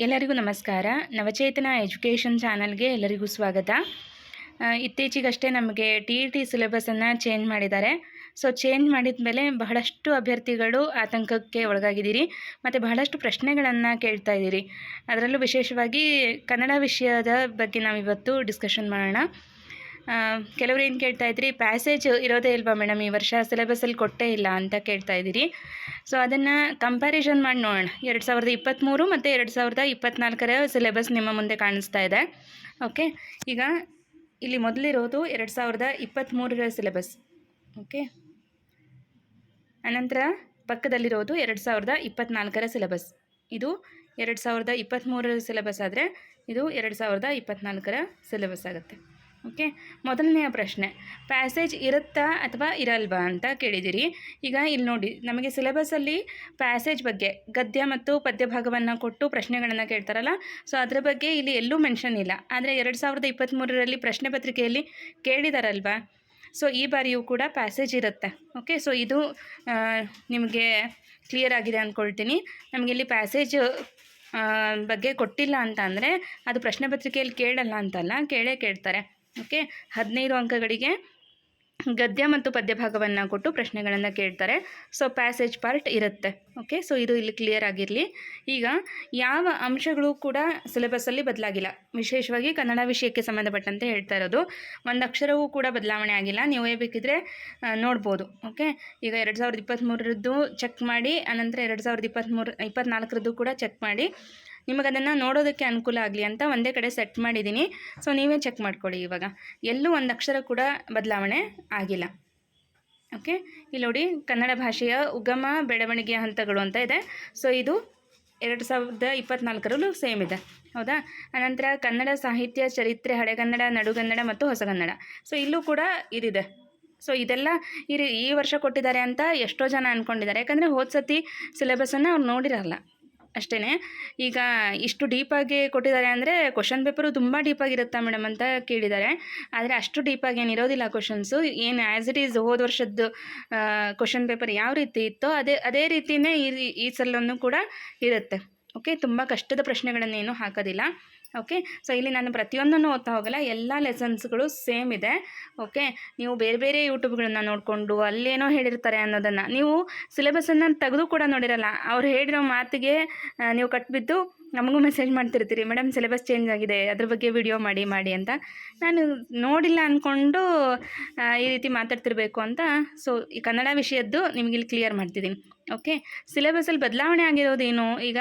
ಎಲ್ಲರಿಗೂ ನಮಸ್ಕಾರ. ನವಚೇತನ ಎಜುಕೇಷನ್ ಚಾನಲ್ಗೆ ಎಲ್ಲರಿಗೂ ಸ್ವಾಗತ. ಇತ್ತೀಚಿಗಷ್ಟೇ ನಮಗೆ ಟಿ ಇ ಟಿ ಸಿಲೆಬಸನ್ನು ಚೇಂಜ್ ಮಾಡಿದ್ದಾರೆ. ಸೊ, ಚೇಂಜ್ ಮಾಡಿದ ಮೇಲೆ ಬಹಳಷ್ಟು ಅಭ್ಯರ್ಥಿಗಳು ಆತಂಕಕ್ಕೆ ಒಳಗಾಗಿದ್ದೀರಿ. ಮತ್ತು ಬಹಳಷ್ಟು ಪ್ರಶ್ನೆಗಳನ್ನು ಕೇಳ್ತಾ ಇದ್ದೀರಿ. ಅದರಲ್ಲೂ ವಿಶೇಷವಾಗಿ ಕನ್ನಡ ವಿಷಯದ ಬಗ್ಗೆ ನಾವಿವತ್ತು ಡಿಸ್ಕಷನ್ ಮಾಡೋಣ. ಕೆಲವರು ಏನು ಕೇಳ್ತಾ ಇದ್ರಿ ಪ್ಯಾಸೇಜ್ ಇರೋದೇ ಇಲ್ವಾ ಮೇಡಮ್ ಈ ವರ್ಷ? ಸಿಲೆಬಸಲ್ಲಿ ಕೊಟ್ಟೇ ಇಲ್ಲ ಅಂತ ಕೇಳ್ತಾ ಇದ್ದೀರಿ. ಸೊ ಅದನ್ನು ಕಂಪ್ಯಾರಿಸನ್ ಮಾಡಿ ನೋಡೋಣ. ಎರಡು ಸಾವಿರದ ಇಪ್ಪತ್ತ್ಮೂರು ಮತ್ತು ಎರಡು ಸಾವಿರದ ಇಪ್ಪತ್ತ್ನಾಲ್ಕರ ಸಿಲೆಬಸ್ ನಿಮ್ಮ ಮುಂದೆ ಕಾಣಿಸ್ತಾ ಇದೆ. ಓಕೆ ಈಗ ಇಲ್ಲಿ ಮೊದಲಿರೋದು ಎರಡು ಸಾವಿರದ ಇಪ್ಪತ್ತ್ಮೂರರ ಸಿಲೆಬಸ್ ಓಕೆ ಅನಂತರ ಪಕ್ಕದಲ್ಲಿರೋದು ಎರಡು ಸಾವಿರದ ಇಪ್ಪತ್ತ್ನಾಲ್ಕರ ಸಿಲೆಬಸ್ ಇದು ಎರಡು ಸಾವಿರದ ಇಪ್ಪತ್ತ್ಮೂರರ ಸಿಲೆಬಸ್ ಆದರೆ ಇದು ಎರಡು ಸಾವಿರದ ಇಪ್ಪತ್ತ್ನಾಲ್ಕರ ಸಿಲೆಬಸ್ ಆಗುತ್ತೆ. ಓಕೆ ಮೊದಲನೆಯ ಪ್ರಶ್ನೆ. ಪ್ಯಾಸೇಜ್ ಇರುತ್ತಾ ಅಥವಾ ಇರಲ್ವಾ ಅಂತ ಕೇಳಿದ್ದೀರಿ ಈಗ ಇಲ್ಲಿ ನೋಡಿ, ನಮಗೆ ಸಿಲೆಬಸ್ಸಲ್ಲಿ ಪ್ಯಾಸೇಜ್ ಬಗ್ಗೆ, ಗದ್ಯ ಮತ್ತು ಪದ್ಯ ಭಾಗವನ್ನು ಕೊಟ್ಟು ಪ್ರಶ್ನೆಗಳನ್ನು ಕೇಳ್ತಾರಲ್ಲ ಸೊ ಅದರ ಬಗ್ಗೆ ಇಲ್ಲಿ ಎಲ್ಲೂ ಮೆನ್ಷನ್ ಇಲ್ಲ. ಆದರೆ ಎರಡು ಸಾವಿರದ ಇಪ್ಪತ್ತ್ಮೂರರಲ್ಲಿ ಪ್ರಶ್ನೆ ಪತ್ರಿಕೆಯಲ್ಲಿ ಕೇಳಿದಾರಲ್ವಾ? ಸೊ ಈ ಬಾರಿಯೂ ಕೂಡ ಪ್ಯಾಸೇಜ್ ಇರುತ್ತೆ. ಓಕೆ ಸೊ ಇದು ನಿಮಗೆ ಕ್ಲಿಯರ್ ಆಗಿದೆ ಅಂದ್ಕೊಳ್ತೀನಿ ನಮಗೆ ಇಲ್ಲಿ ಪ್ಯಾಸೇಜ್ ಬಗ್ಗೆ ಕೊಟ್ಟಿಲ್ಲ ಅಂತ ಅಂದರೆ ಅದು ಪ್ರಶ್ನೆ ಪತ್ರಿಕೆಯಲ್ಲಿ ಕೇಳಲ್ಲ ಅಂತಲ್ಲ, ಕೇಳೇ ಕೇಳ್ತಾರೆ. ಓಕೆ? ಹದಿನೈದು ಅಂಕಗಳಿಗೆ ಗದ್ಯ ಮತ್ತು ಪದ್ಯ ಭಾಗವನ್ನು ಕೊಟ್ಟು ಪ್ರಶ್ನೆಗಳನ್ನು ಕೇಳ್ತಾರೆ. ಸೊ ಪ್ಯಾಸೇಜ್ ಪಾರ್ಟ್ ಇರುತ್ತೆ. ಓಕೆ? ಸೊ ಇದು ಇಲ್ಲಿ ಕ್ಲಿಯರ್ ಆಗಿರಲಿ. ಈಗ ಯಾವ ಅಂಶಗಳು ಕೂಡ ಸಿಲೆಬಸ್ಸಲ್ಲಿ ಬದಲಾಗಿಲ್ಲ. ವಿಶೇಷವಾಗಿ ಕನ್ನಡ ವಿಷಯಕ್ಕೆ ಸಂಬಂಧಪಟ್ಟಂತೆ ಹೇಳ್ತಾ ಇರೋದು. ಒಂದು ಅಕ್ಷರವೂ ಕೂಡ ಬದಲಾವಣೆ ಆಗಿಲ್ಲ. ನೀವೇ ಬೇಕಿದ್ರೆ ನೋಡ್ಬೋದು. ಓಕೆ? ಈಗ ಎರಡು ಸಾವಿರದ ಇಪ್ಪತ್ತ್ಮೂರರದ್ದು ಚೆಕ್ ಮಾಡಿ ಅನಂತರ ಎರಡು ಸಾವಿರದ ಇಪ್ಪತ್ತ್ಮೂರು ಇಪ್ಪತ್ತ್ನಾಲ್ಕರದ್ದು ಕೂಡ ಚೆಕ್ ಮಾಡಿ. ನಿಮಗೆ ಅದನ್ನು ನೋಡೋದಕ್ಕೆ ಅನುಕೂಲ ಆಗಲಿ ಅಂತ ಒಂದೇ ಕಡೆ ಸೆಟ್ ಮಾಡಿದ್ದೀನಿ ಸೊ ನೀವೇ ಚೆಕ್ ಮಾಡ್ಕೊಳ್ಳಿ ಇವಾಗ. ಎಲ್ಲೂ ಒಂದು ಅಕ್ಷರ ಕೂಡ ಬದಲಾವಣೆ ಆಗಿಲ್ಲ. ಓಕೆ ಇಲ್ಲಿ ನೋಡಿ ಕನ್ನಡ ಭಾಷೆಯ ಉಗಮ ಬೆಳವಣಿಗೆಯ ಹಂತಗಳು ಅಂತ ಇದೆ. ಸೊ ಇದು ಎರಡು ಸಾವಿರದ ಇಪ್ಪತ್ನಾಲ್ಕರಲ್ಲೂ ಸೇಮ್ ಇದೆ. ಹೌದಾ? ಅನಂತರ ಕನ್ನಡ ಸಾಹಿತ್ಯ, ಚರಿತ್ರೆ, ಹಳೆಗನ್ನಡ, ನಡುಗನ್ನಡ ಮತ್ತು ಹೊಸಗನ್ನಡ. ಸೊ ಇಲ್ಲೂ ಕೂಡ ಇದಿದೆ. ಸೊ ಇದೆಲ್ಲ ಈ ಈ ವರ್ಷ ಕೊಟ್ಟಿದ್ದಾರೆ ಅಂತ ಎಷ್ಟೋ ಜನ ಅಂದ್ಕೊಂಡಿದ್ದಾರೆ ಯಾಕಂದರೆ ಹೋದ್ಸತಿ ಸಿಲೆಬಸನ್ನು ಅವ್ರು ನೋಡಿರಲ್ಲ. ಅಷ್ಟೇ ಈಗ ಇಷ್ಟು ಡೀಪಾಗಿ ಕೊಟ್ಟಿದ್ದಾರೆ ಅಂದರೆ ಕ್ವಶನ್ ಪೇಪರು ತುಂಬ ಡೀಪಾಗಿರುತ್ತಾ ಮೇಡಮ್ ಅಂತ ಕೇಳಿದ್ದಾರೆ. ಆದರೆ ಅಷ್ಟು ಡೀಪಾಗಿ ಏನು ಇರೋದಿಲ್ಲ ಕ್ವಶನ್ಸು ಏನು ಆ್ಯಸ್ ಇಟ್ ಈಸ್ ಹೋದ ವರ್ಷದ್ದು ಕ್ವಶನ್ ಪೇಪರ್ ಯಾವ ರೀತಿ ಇತ್ತೋ ಅದೇ ಅದೇ ರೀತಿಯೇ ಈ ಈ ಕೂಡ ಇರುತ್ತೆ. ಓಕೆ ತುಂಬ ಕಷ್ಟದ ಪ್ರಶ್ನೆಗಳನ್ನೇನು ಹಾಕೋದಿಲ್ಲ. ಓಕೆ ಸೊ ಇಲ್ಲಿ ನಾನು ಪ್ರತಿಯೊಂದನ್ನು ಓದ್ತಾ ಹೋಗಲ್ಲ, ಎಲ್ಲ ಲೆಸನ್ಸ್ಗಳು ಸೇಮ್ ಇದೆ. ಓಕೆ ನೀವು ಬೇರೆ ಬೇರೆ ಯೂಟ್ಯೂಬ್ಗಳನ್ನ ನೋಡಿಕೊಂಡು ಅಲ್ಲೇನೋ ಹೇಳಿರ್ತಾರೆ ಅನ್ನೋದನ್ನು, ನೀವು ಸಿಲೆಬಸನ್ನು ತೆಗೆದು ಕೂಡ ನೋಡಿರಲ್ಲ, ಅವ್ರು ಹೇಳಿರೋ ಮಾತಿಗೆ ನೀವು ಕಟ್ಬಿದ್ದು ನಮಗೂ ಮೆಸೇಜ್ ಮಾಡ್ತಿರ್ತೀರಿ ಮೇಡಮ್ ಸಿಲೆಬಸ್ ಚೇಂಜ್ ಆಗಿದೆ, ಅದ್ರ ಬಗ್ಗೆ ವಿಡಿಯೋ ಮಾಡಿ ಮಾಡಿ ಅಂತ. ನಾನು ನೋಡಿಲ್ಲ ಅಂದ್ಕೊಂಡು ಈ ರೀತಿ ಮಾತಾಡ್ತಿರ್ಬೇಕು ಅಂತ. ಸೊ ಈ ಕನ್ನಡ ವಿಷಯದ್ದು ನಿಮಗೆ ಇಲ್ಲಿ ಕ್ಲಿಯರ್ ಮಾಡ್ತಿದ್ದೀನಿ ಓಕೆ ಸಿಲೆಬಸಲ್ಲಿ ಬದಲಾವಣೆ ಆಗಿರೋದೇನು ಈಗ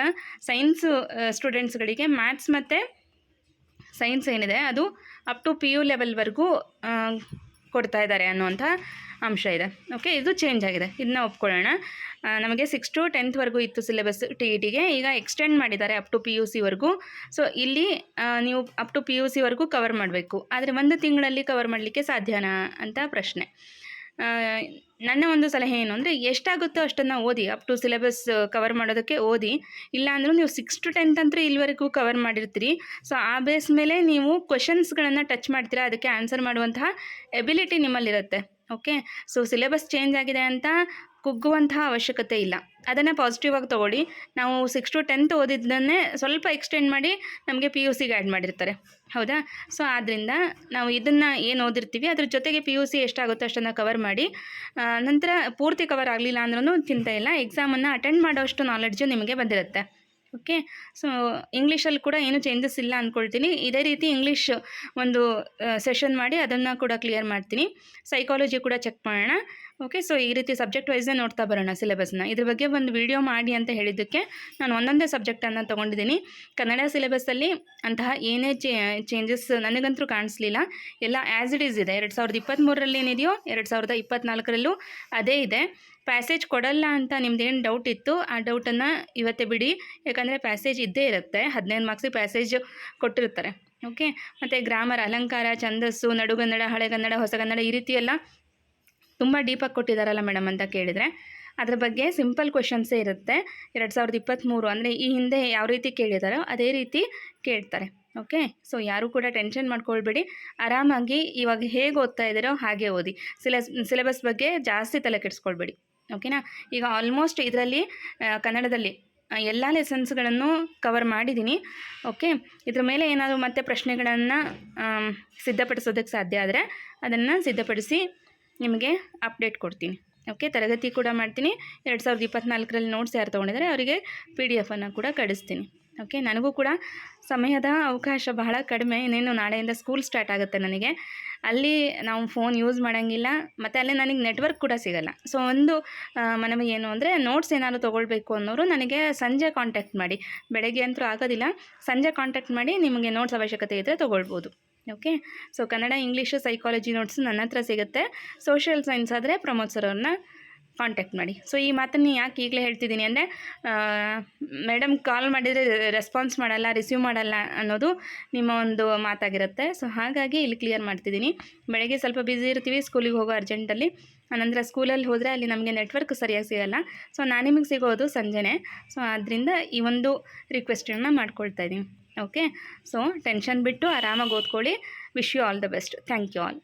ಸೈನ್ಸು ಸ್ಟೂಡೆಂಟ್ಸ್ಗಳಿಗೆ ಮ್ಯಾಥ್ಸ್ ಮತ್ತು ಸೈನ್ಸ್ ಏನಿದೆ, ಅದು ಅಪ್ ಟು ಪಿ ಯು ಲೆವೆಲ್ವರೆಗೂ ಕೊಡ್ತಾ ಇದ್ದಾರೆ ಅನ್ನುವಂಥ ಅಂಶ ಇದೆ. ಓಕೆ ಇದು ಚೇಂಜ್ ಆಗಿದೆ. ಇದನ್ನ ಒಪ್ಕೊಳ್ಳೋಣ. ನಮಗೆ ಸಿಕ್ಸ್ ಟು ಟೆಂತ್ವರೆಗೂ ಇತ್ತು ಸಿಲೆಬಸ್ ಟಿ ಇ ಟಿಗೆ ಈಗ ಎಕ್ಸ್ಟೆಂಡ್ ಮಾಡಿದ್ದಾರೆ ಅಪ್ ಟು ಪಿ ಯು ಸಿವರೆಗೂ ಸೊ ಇಲ್ಲಿ ನೀವು ಅಪ್ ಟು ಪಿ ಯು ಸಿವರೆಗೂ ಕವರ್ ಮಾಡಬೇಕು. ಆದರೆ ಒಂದು ತಿಂಗಳಲ್ಲಿ ಕವರ್ ಮಾಡಲಿಕ್ಕೆ ಸಾಧ್ಯನಾ ಅಂತ ಪ್ರಶ್ನೆ. ನನ್ನ ಒಂದು ಸಲಹೆ ಏನು ಅಂದರೆ, ಎಷ್ಟಾಗುತ್ತೋ ಅಷ್ಟನ್ನು ಓದಿ ಅಪ್ ಟು ಸಿಲೆಬಸ್ ಕವರ್ ಮಾಡೋದಕ್ಕೆ ಓದಿ. ಇಲ್ಲಾಂದರೂ ನೀವು ಸಿಕ್ಸ್ ಟು ಟೆಂತ್ ಅಂತೂ ಇಲ್ಲಿವರೆಗೂ ಕವರ್ ಮಾಡಿರ್ತೀರಿ. ಸೊ ಆ ಬೇಸ್ ಮೇಲೆ ನೀವು ಕ್ವಶನ್ಸ್ಗಳನ್ನು ಟಚ್ ಮಾಡ್ತೀರಾ? ಅದಕ್ಕೆ ಆನ್ಸರ್ ಮಾಡುವಂತಹ ಎಬಿಲಿಟಿ ನಿಮ್ಮಲ್ಲಿರುತ್ತೆ. ಓಕೆ ಸೊ ಸಿಲೆಬಸ್ ಚೇಂಜ್ ಆಗಿದೆ ಅಂತ ಕುಗ್ಗುವಂತಹ ಅವಶ್ಯಕತೆ ಇಲ್ಲ. ಅದನ್ನೇ ಪಾಸಿಟಿವ್ ಆಗಿ ತೊಗೊಳ್ಳಿ. ನಾವು ಸಿಕ್ಸ್ ಟು ಟೆಂತ್ ಓದಿದ್ದನ್ನೇ ಸ್ವಲ್ಪ ಎಕ್ಸ್ಟೆಂಡ್ ಮಾಡಿ ನಮಗೆ ಪಿ ಯು ಸಿಗೆ ಆ್ಯಡ್ ಮಾಡಿರ್ತಾರೆ. ಹೌದಾ? ಸೊ ಆದ್ದರಿಂದ ನಾವು ಇದನ್ನು ಏನು ಓದಿರ್ತೀವಿ, ಅದ್ರ ಜೊತೆಗೆ ಪಿ ಯು ಸಿ ಎಷ್ಟಾಗುತ್ತೋ ಅಷ್ಟನ್ನು ಕವರ್ ಮಾಡಿ ನಂತರ ಪೂರ್ತಿ ಕವರ್ ಆಗಲಿಲ್ಲ ಅಂದ್ರೂ ಚಿಂತೆ ಇಲ್ಲ. ಎಕ್ಸಾಮನ್ನು ಅಟೆಂಡ್ ಮಾಡೋಷ್ಟು ನಾಲೆಡ್ಜು ನಿಮಗೆ ಬಂದಿರುತ್ತೆ. ಓಕೆ ಸೊ ಇಂಗ್ಲೀಷಲ್ಲಿ ಕೂಡ ಏನು ಚೇಂಜಸ್ ಇಲ್ಲ ಅಂದ್ಕೊಳ್ತೀನಿ ಇದೇ ರೀತಿ ಇಂಗ್ಲೀಷ್ ಒಂದು ಸೆಷನ್ ಮಾಡಿ ಅದನ್ನು ಕೂಡ ಕ್ಲಿಯರ್ ಮಾಡ್ತೀನಿ. ಸೈಕಾಲಜಿ ಕೂಡ ಚೆಕ್ ಮಾಡೋಣ. ಓಕೆ ಸೊ ಈ ರೀತಿ ಸಬ್ಜೆಕ್ಟ್ ವೈಸೇ ನೋಡ್ತಾ ಬರೋಣ ಸಿಲೆಬಸ್ನ ಇದ್ರ ಬಗ್ಗೆ ಒಂದು ವಿಡಿಯೋ ಮಾಡಿ ಅಂತ ಹೇಳಿದ್ದಕ್ಕೆ ನಾನು ಒಂದೊಂದೇ ಸಬ್ಜೆಕ್ಟನ್ನು ತೊಗೊಂಡಿದ್ದೀನಿ ಕನ್ನಡ ಸಿಲೆಬಸ್ಸಲ್ಲಿ ಅಂತಹ ಏನೇ ಚೇ ಚೇಂಜಸ್ ನನಗಂತೂ ಕಾಣಿಸ್ಲಿಲ್ಲ. ಎಲ್ಲ ಆ್ಯಸ್ ಇಟ್ ಈಸ್ ಇದೆ. ಎರಡು ಸಾವಿರದ ಇಪ್ಪತ್ತ್ಮೂರರಲ್ಲಿ ಏನಿದೆಯೋ, ಎರಡು ಸಾವಿರದ ಇಪ್ಪತ್ತ್ನಾಲ್ಕರಲ್ಲೂ ಅದೇ ಇದೆ. ಪ್ಯಾಸೇಜ್ ಕೊಡಲ್ಲ ಅಂತ ನಿಮ್ದೇನು ಡೌಟ್ ಇತ್ತು, ಆ ಡೌಟನ್ನು ಇವತ್ತೇ ಬಿಡಿ. ಯಾಕಂದರೆ ಪ್ಯಾಸೇಜ್ ಇದ್ದೇ ಇರುತ್ತೆ. ಹದಿನೈದು ಮಾರ್ಕ್ಸಿಗೆ ಪ್ಯಾಸೇಜ್ ಕೊಟ್ಟಿರ್ತಾರೆ ಓಕೆ ಮತ್ತು ಗ್ರಾಮರ್ ಅಲಂಕಾರ, ಛಂದಸ್ಸು, ನಡುಗನ್ನಡ, ಹಳೆಗನ್ನಡ, ಹೊಸಗನ್ನಡ ಈ ರೀತಿಯೆಲ್ಲ ತುಂಬ ಡೀಪಾಗಿ ಕೊಟ್ಟಿದ್ದಾರಲ್ಲ ಮೇಡಮ್ ಅಂತ ಕೇಳಿದರೆ. ಅದ್ರ ಬಗ್ಗೆ ಸಿಂಪಲ್ ಕ್ವೆಶನ್ಸೇ ಇರುತ್ತೆ. ಎರಡು ಸಾವಿರದ ಇಪ್ಪತ್ತ್ಮೂರು ಅಂದರೆ ಈ ಹಿಂದೆ ಯಾವ ರೀತಿ ಕೇಳಿದಾರೋ ಅದೇ ರೀತಿ ಕೇಳ್ತಾರೆ. ಓಕೆ ಸೊ ಯಾರೂ ಕೂಡ ಟೆನ್ಷನ್ ಮಾಡ್ಕೊಳ್ಬೇಡಿ. ಆರಾಮಾಗಿ ಇವಾಗ ಹೇಗೆ ಓದ್ತಾ ಇದ್ದೀರೋ ಹಾಗೆ ಓದಿ. ಸಿಲೆಸ್ ಸಿಲೆಬಸ್ ಬಗ್ಗೆ ಜಾಸ್ತಿ ತಲೆ ಕೆಡಿಸ್ಕೊಳ್ಬೇಡಿ. ಓಕೆನಾ ಈಗ ಆಲ್ಮೋಸ್ಟ್ ಇದರಲ್ಲಿ ಕನ್ನಡದಲ್ಲಿ ಎಲ್ಲ ಲೆಸನ್ಸ್ಗಳನ್ನು ಕವರ್ ಮಾಡಿದ್ದೀನಿ ಓಕೆ ಇದ್ರ ಮೇಲೆ ಏನಾದರೂ ಮತ್ತೆ ಪ್ರಶ್ನೆಗಳನ್ನು ಸಿದ್ಧಪಡಿಸೋದಕ್ಕೆ ಸಾಧ್ಯ ಆದರೆ ಅದನ್ನು ಸಿದ್ಧಪಡಿಸಿ ನಿಮಗೆ ಅಪ್ಡೇಟ್ ಕೊಡ್ತೀನಿ. ಓಕೆ, ತರಗತಿ ಕೂಡ ಮಾಡ್ತೀನಿ. ಎರಡು ಸಾವಿರದ ಇಪ್ಪತ್ತ್ನಾಲ್ಕರಲ್ಲಿ ನೋಟ್ಸ್ ಯಾರು ತೊಗೊಂಡಿದ್ದಾರೆ ಅವರಿಗೆ ಪಿ ಡಿ ಎಫನ್ನು ಕೂಡ ಕಳಿಸ್ತೀನಿ. ಓಕೆ, ನನಗೂ ಕೂಡ ಸಮಯದ ಅವಕಾಶ ಬಹಳ ಕಡಿಮೆ. ಇನ್ನೇನು ನಾಳೆಯಿಂದ ಸ್ಕೂಲ್ ಸ್ಟಾರ್ಟ್ ಆಗುತ್ತೆ ನನಗೆ. ಅಲ್ಲಿ ನಾವು ಫೋನ್ ಯೂಸ್ ಮಾಡೋಂಗಿಲ್ಲ. ಮತ್ತು ಅಲ್ಲಿ ನನಗೆ ನೆಟ್ವರ್ಕ್ ಕೂಡ ಸಿಗಲ್ಲ. ಸೊ ಒಂದು ಮನವಿ ಏನು ಅಂದರೆ ನೋಟ್ಸ್ ಏನಾದರೂ ತೊಗೊಳ್ಬೇಕು ಅನ್ನೋರು ನನಗೆ ಸಂಜೆ ಕಾಂಟ್ಯಾಕ್ಟ್ ಮಾಡಿ. ಬೆಳಗ್ಗೆ ಅಂತೂ ಆಗೋದಿಲ್ಲ. ಸಂಜೆ ಕಾಂಟ್ಯಾಕ್ಟ್ ಮಾಡಿ ನಿಮಗೆ ನೋಟ್ಸ್ ಅವಶ್ಯಕತೆ ಇದ್ದರೆ ತೊಗೊಳ್ಬೋದು. Okay so Kannada English psychology notes ನನ್ನ ಹತ್ರ ಸಿಗುತ್ತೆ. ಸೋಷಿಯಲ್ ಸೈನ್ಸ್ ಆದರೆ ಪ್ರಮೋದ್ ಸರ್ ಅವ್ರನ್ನ ಕಾಂಟ್ಯಾಕ್ಟ್ ಮಾಡಿ. ಸೊ ಈ ಮಾತನ್ನು ಯಾಕೆ ಈಗಲೇ ಹೇಳ್ತಿದ್ದೀನಿ ಅಂದರೆ ಮೇಡಮ್ ಕಾಲ್ ಮಾಡಿದರೆ ರೆಸ್ಪಾನ್ಸ್ ಮಾಡಲ್ಲ ರಿಸೀವ್ ಮಾಡಲ್ಲ ಅನ್ನೋದು ನಿಮ್ಮ ಒಂದು ಮಾತಾಗಿರುತ್ತೆ. ಸೊ ಹಾಗಾಗಿ ಇಲ್ಲಿ ಕ್ಲಿಯರ್ ಮಾಡ್ತಿದ್ದೀನಿ. ಬೆಳಗ್ಗೆ ಸ್ವಲ್ಪ ಬ್ಯುಸಿ ಇರ್ತೀವಿ ಸ್ಕೂಲಿಗೆ ಹೋಗೋ ಅರ್ಜೆಂಟಲ್ಲಿ ಆನಂತರ ಸ್ಕೂಲಲ್ಲಿ ಹೋದರೆ ಅಲ್ಲಿ ನಮಗೆ ನೆಟ್ವರ್ಕ್ ಸರಿಯಾಗಿ ಸಿಗಲ್ಲ. ಸೊ ನಾನು ನಿಮಗೆ ಸಿಗೋದು ಸಂಜೆನೇ. ಸೊ ಆದ್ದರಿಂದ ಈ ಒಂದು ರಿಕ್ವೆಸ್ಟನ್ನು ಮಾಡ್ಕೊಳ್ತಾ ಇದ್ದೀನಿ. ಓಕೆ ಸೊ ಟೆನ್ಷನ್ ಬಿಟ್ಟು ಆರಾಮಾಗಿ ಓದ್ಕೊಳ್ಳಿ. Wish you all the best thank you all